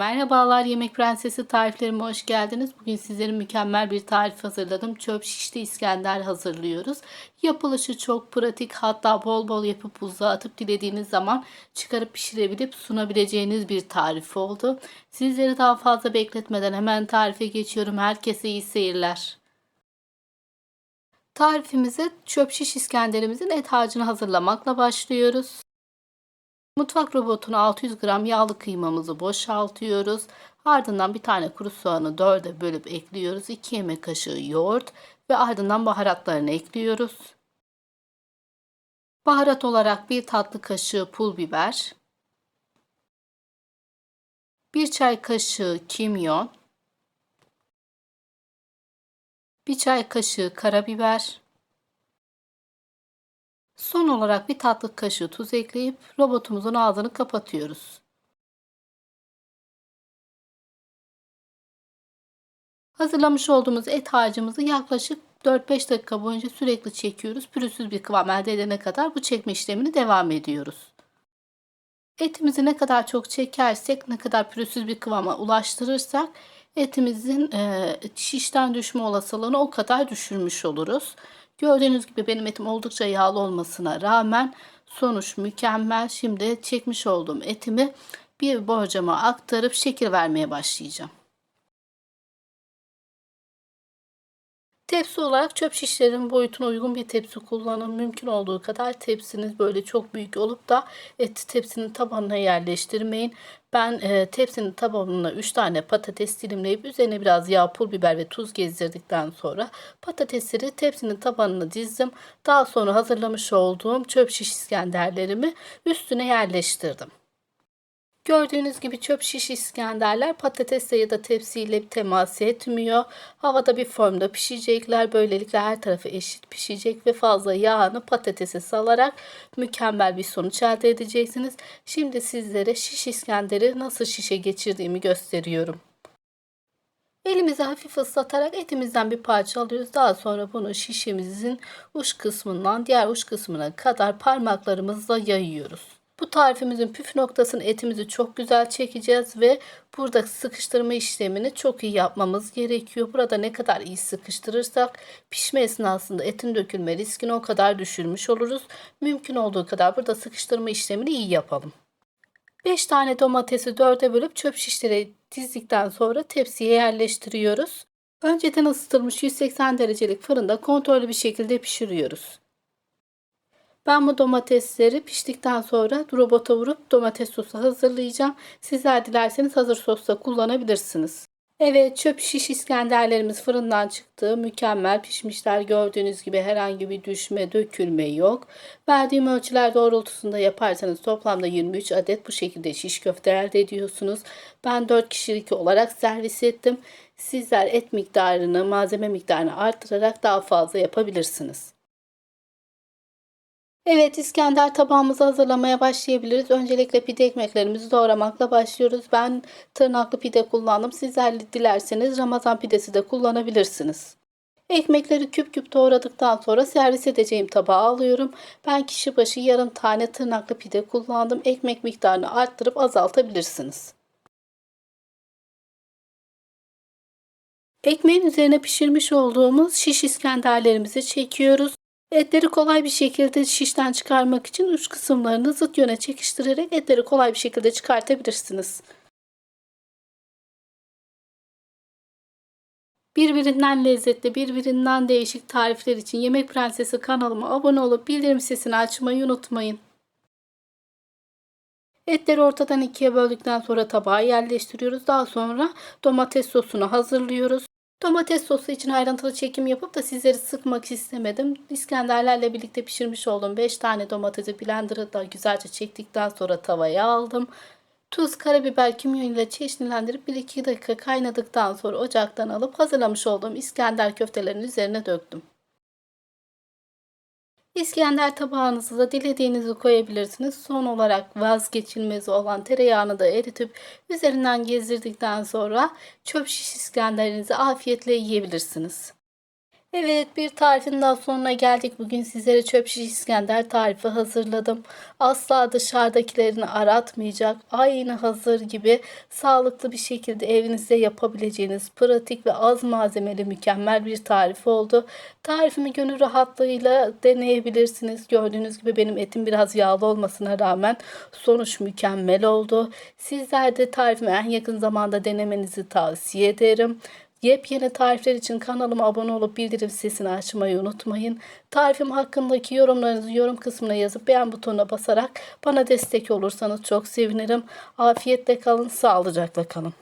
Merhabalar Yemek Prensesi tariflerime hoş geldiniz. Bugün sizlere mükemmel bir tarif hazırladım. Çöp şişli İskender hazırlıyoruz. Yapılışı çok pratik hatta bol bol yapıp buzluğa atıp dilediğiniz zaman çıkarıp pişirebilip sunabileceğiniz bir tarif oldu. Sizleri daha fazla bekletmeden hemen tarife geçiyorum. Herkese iyi seyirler. Tarifimize çöp şiş İskenderimizin et harcını hazırlamakla başlıyoruz. Mutfak robotuna 600 gram yağlı kıymamızı boşaltıyoruz. Ardından bir tane kuru soğanı dörde bölüp ekliyoruz. 2 yemek kaşığı yoğurt ve ardından baharatlarını ekliyoruz. Baharat olarak bir tatlı kaşığı pul biber, bir çay kaşığı kimyon, bir çay kaşığı karabiber, Son olarak bir tatlı kaşığı tuz ekleyip robotumuzun ağzını kapatıyoruz. Hazırlamış olduğumuz et harcımızı yaklaşık 4-5 dakika boyunca sürekli çekiyoruz. Pürüzsüz bir kıvam elde edene kadar bu çekme işlemini devam ediyoruz. Etimizi ne kadar çok çekersek, ne kadar pürüzsüz bir kıvama ulaştırırsak etimizin e, şişten düşme olasılığını o kadar düşürmüş oluruz. Gördüğünüz gibi benim etim oldukça yağlı olmasına rağmen sonuç mükemmel. Şimdi çekmiş olduğum etimi bir borcama aktarıp şekil vermeye başlayacağım. Tepsi olarak çöp şişlerin boyutuna uygun bir tepsi kullanın. Mümkün olduğu kadar tepsiniz böyle çok büyük olup da et tepsinin tabanına yerleştirmeyin. Ben e, tepsinin tabanına 3 tane patates dilimleyip üzerine biraz yağ, pul biber ve tuz gezdirdikten sonra patatesleri tepsinin tabanına dizdim. Daha sonra hazırlamış olduğum çöp şiş iskenderlerimi üstüne yerleştirdim. Gördüğünüz gibi çöp şiş İskenderler patatesle ya da tepsiyle temas etmiyor. Havada bir formda pişecekler. Böylelikle her tarafı eşit pişecek ve fazla yağını patatese salarak mükemmel bir sonuç elde edeceksiniz. Şimdi sizlere şiş İskender'i nasıl şişe geçirdiğimi gösteriyorum. Elimizi hafif ıslatarak etimizden bir parça alıyoruz. Daha sonra bunu şişimizin uç kısmından diğer uç kısmına kadar parmaklarımızla yayıyoruz. Bu tarifimizin püf noktasını etimizi çok güzel çekeceğiz ve burada sıkıştırma işlemini çok iyi yapmamız gerekiyor. Burada ne kadar iyi sıkıştırırsak pişme esnasında etin dökülme riskini o kadar düşürmüş oluruz. Mümkün olduğu kadar burada sıkıştırma işlemini iyi yapalım. 5 tane domatesi 4'e bölüp çöp şişlere dizdikten sonra tepsiye yerleştiriyoruz. Önceden ısıtılmış 180 derecelik fırında kontrollü bir şekilde pişiriyoruz. Ben bu domatesleri piştikten sonra robota vurup domates sosu hazırlayacağım. Sizler dilerseniz hazır sosta kullanabilirsiniz. Evet çöp şiş İskenderlerimiz fırından çıktı. Mükemmel pişmişler. Gördüğünüz gibi herhangi bir düşme, dökülme yok. Verdiğim ölçüler doğrultusunda yaparsanız toplamda 23 adet bu şekilde şiş köfte elde ediyorsunuz. Ben 4 kişilik olarak servis ettim. Sizler et miktarını, malzeme miktarını arttırarak daha fazla yapabilirsiniz. Evet İskender tabağımızı hazırlamaya başlayabiliriz. Öncelikle pide ekmeklerimizi doğramakla başlıyoruz. Ben tırnaklı pide kullandım. Sizler dilerseniz Ramazan pidesi de kullanabilirsiniz. Ekmekleri küp küp doğradıktan sonra servis edeceğim tabağa alıyorum. Ben kişi başı yarım tane tırnaklı pide kullandım. Ekmek miktarını arttırıp azaltabilirsiniz. Ekmeğin üzerine pişirmiş olduğumuz şiş iskenderlerimizi çekiyoruz. Etleri kolay bir şekilde şişten çıkarmak için uç kısımlarını zıt yöne çekiştirerek etleri kolay bir şekilde çıkartabilirsiniz. Birbirinden lezzetli, birbirinden değişik tarifler için Yemek Prensesi kanalıma abone olup bildirim sesini açmayı unutmayın. Etleri ortadan ikiye böldükten sonra tabağa yerleştiriyoruz. Daha sonra domates sosunu hazırlıyoruz. Domates sosu için ayrıntılı çekim yapıp da sizleri sıkmak istemedim. İskenderlerle birlikte pişirmiş olduğum 5 tane domatesi blenderda güzelce çektikten sonra tavaya aldım. Tuz, karabiber, kimyon ile çeşnilendirip 1-2 dakika kaynadıktan sonra ocaktan alıp hazırlamış olduğum İskender köftelerin üzerine döktüm. İskender tabağınızı da dilediğinizi koyabilirsiniz. Son olarak vazgeçilmezi olan tereyağını da eritip üzerinden gezdirdikten sonra çöp şiş İskenderinizi afiyetle yiyebilirsiniz. Evet bir tarifin daha sonuna geldik. Bugün sizlere çöp şiş İskender tarifi hazırladım. Asla dışarıdakilerini aratmayacak, aynı hazır gibi sağlıklı bir şekilde evinizde yapabileceğiniz pratik ve az malzemeli mükemmel bir tarif oldu. Tarifimi gönül rahatlığıyla deneyebilirsiniz. Gördüğünüz gibi benim etim biraz yağlı olmasına rağmen sonuç mükemmel oldu. Sizler de tarifimi en yakın zamanda denemenizi tavsiye ederim. Yepyeni tarifler için kanalıma abone olup bildirim sesini açmayı unutmayın. Tarifim hakkındaki yorumlarınızı yorum kısmına yazıp beğen butonuna basarak bana destek olursanız çok sevinirim. Afiyetle kalın, sağlıcakla kalın.